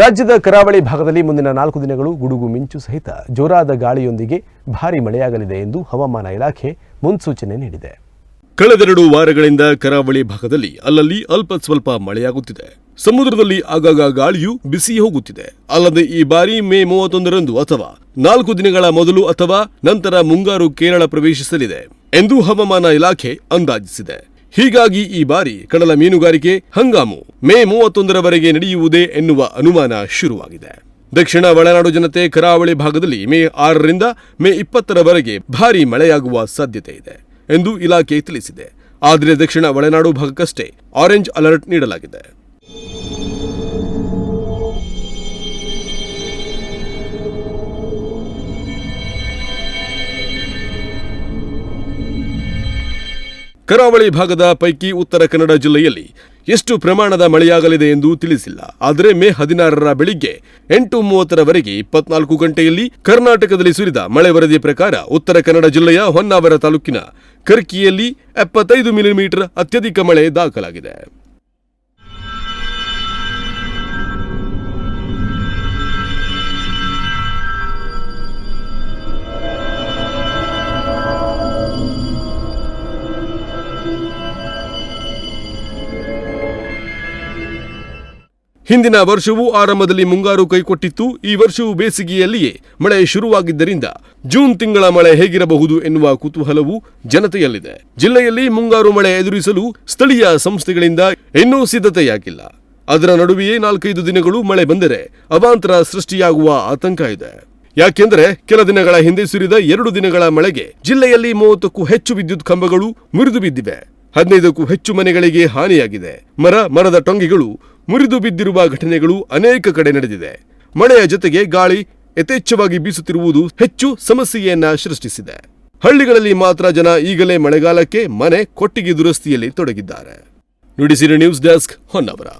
ರಾಜ್ಯದ ಕರಾವಳಿ ಭಾಗದಲ್ಲಿ ಮುಂದಿನ ನಾಲ್ಕು ದಿನಗಳು ಗುಡುಗು ಮಿಂಚು ಸಹಿತ ಜೋರಾದ ಗಾಳಿಯೊಂದಿಗೆ ಭಾರೀ ಮಳೆಯಾಗಲಿದೆ ಎಂದು ಹವಾಮಾನ ಇಲಾಖೆ ಮುನ್ಸೂಚನೆ ನೀಡಿದೆ. ಕಳೆದೆರಡು ವಾರಗಳಿಂದ ಕರಾವಳಿ ಭಾಗದಲ್ಲಿ ಅಲ್ಲಲ್ಲಿ ಅಲ್ಪ ಸ್ವಲ್ಪ ಮಳೆಯಾಗುತ್ತಿದೆ. ಸಮುದ್ರದಲ್ಲಿ ಆಗಾಗ ಗಾಳಿಯು ಬಿಸಿ ಹೋಗುತ್ತಿದೆ. ಅಲ್ಲದೆ ಈ ಬಾರಿ ಮೇ ಮೂವತ್ತೊಂದರಂದು ಅಥವಾ ನಾಲ್ಕು ದಿನಗಳ ಮೊದಲು ಅಥವಾ ನಂತರ ಮುಂಗಾರು ಕೇರಳ ಪ್ರವೇಶಿಸಲಿದೆ ಎಂದು ಹವಾಮಾನ ಇಲಾಖೆ ಅಂದಾಜಿಸಿದೆ. ಹೀಗಾಗಿ ಈ ಬಾರಿ ಕಡಲ ಮೀನುಗಾರಿಕೆ ಹಂಗಾಮು ಮೇ ಮೂವತ್ತೊಂದರವರೆಗೆ ನಡೆಯುವುದೇ ಎನ್ನುವ ಅನುಮಾನ ಶುರುವಾಗಿದೆ. ದಕ್ಷಿಣ ಒಳನಾಡು ಜನತೆ ಕರಾವಳಿ ಭಾಗದಲ್ಲಿ ಮೇ ಆರರಿಂದ ಮೇ ಇಪ್ಪತ್ತರವರೆಗೆ ಭಾರಿ ಮಳೆಯಾಗುವ ಸಾಧ್ಯತೆ ಇದೆ ಎಂದು ಇಲಾಖೆ ತಿಳಿಸಿದೆ. ಆದರೆ ದಕ್ಷಿಣ ಒಳನಾಡು ಭಾಗಕ್ಕಷ್ಟೇ ಆರೆಂಜ್ ಅಲರ್ಟ್ ನೀಡಲಾಗಿದೆ. ಕರಾವಳಿ ಭಾಗದ ಪೈಕಿ ಉತ್ತರ ಕನ್ನಡ ಜಿಲ್ಲೆಯಲ್ಲಿ ಎಷ್ಟು ಪ್ರಮಾಣದ ಮಳೆಯಾಗಲಿದೆ ಎಂದು ತಿಳಿಸಿಲ್ಲ. ಆದರೆ ಮೇ ಹದಿನಾರರ ಬೆಳಿಗ್ಗೆ ಎಂಟು ಮೂವತ್ತರವರೆಗೆ ಇಪ್ಪತ್ನಾಲ್ಕು ಗಂಟೆಯಲ್ಲಿ ಕರ್ನಾಟಕದಲ್ಲಿ ಸುರಿದ ಮಳೆ ವರದಿ ಪ್ರಕಾರ ಉತ್ತರ ಕನ್ನಡ ಜಿಲ್ಲೆಯ ಹೊನ್ನಾವರ ತಾಲೂಕಿನ ಕರ್ಕಿಯಲ್ಲಿ ಎಪ್ಪತ್ತೈದು ಮಿಲಿಮೀಟರ್ ಅತ್ಯಧಿಕ ಮಳೆ ದಾಖಲಾಗಿದೆ. ಹಿಂದಿನ ವರ್ಷವೂ ಆರಂಭದಲ್ಲಿ ಮುಂಗಾರು ಕೈಕೊಟ್ಟಿತ್ತು. ಈ ವರ್ಷವೂ ಬೇಸಿಗೆಯಲ್ಲಿಯೇ ಮಳೆ ಶುರುವಾಗಿದ್ದರಿಂದ ಜೂನ್ ತಿಂಗಳ ಮಳೆ ಹೇಗಿರಬಹುದು ಎನ್ನುವ ಕುತೂಹಲವು ಜನತೆಯಲ್ಲಿದೆ. ಜಿಲ್ಲೆಯಲ್ಲಿ ಮುಂಗಾರು ಮಳೆ ಎದುರಿಸಲು ಸ್ಥಳೀಯ ಸಂಸ್ಥೆಗಳಿಂದ ಇನ್ನೂ ಸಿದ್ಧತೆಯಾಗಿಲ್ಲ. ಅದರ ನಡುವೆಯೇ ನಾಲ್ಕೈದು ದಿನಗಳು ಮಳೆ ಬಂದರೆ ಅವಾಂತರ ಸೃಷ್ಟಿಯಾಗುವ ಆತಂಕ ಇದೆ. ಯಾಕೆಂದರೆ ಕೆಲ ದಿನಗಳ ಹಿಂದೆ ಸುರಿದ ಎರಡು ದಿನಗಳ ಮಳೆಗೆ ಜಿಲ್ಲೆಯಲ್ಲಿ ಮೂವತ್ತಕ್ಕೂ ಹೆಚ್ಚು ವಿದ್ಯುತ್ ಕಂಬಗಳು ಮುರಿದು ಬಿದ್ದಿವೆ ಹದಿನೈದಕ್ಕೂ ಹೆಚ್ಚು ಮನೆಗಳಿಗೆ ಹಾನಿಯಾಗಿದೆ. ಮರ, ಮರದ ಟೊಂಗಿಗಳು, ಮುರಿದು ಬಿದ್ದಿರುವ ಘಟನೆಗಳು ಅನೇಕ ಕಡೆ ನಡೆದಿದೆ. ಮಳೆಯ ಜೊತೆಗೆ ಗಾಳಿ ಯಥೇಚ್ಛವಾಗಿ ಬೀಸುತ್ತಿರುವುದು ಹೆಚ್ಚು ಸಮಸ್ಯೆಯನ್ನ ಸೃಷ್ಟಿಸಿದೆ. ಹಳ್ಳಿಗಳಲ್ಲಿ ಮಾತ್ರ ಜನ ಈಗಲೇ ಮಳೆಗಾಲಕ್ಕೆ ಮನೆ ಕೊಟ್ಟಿಗೆ ದುರಸ್ತಿಯಲ್ಲಿ ತೊಡಗಿದ್ದಾರೆ. Nudisiri news desk Honnavar.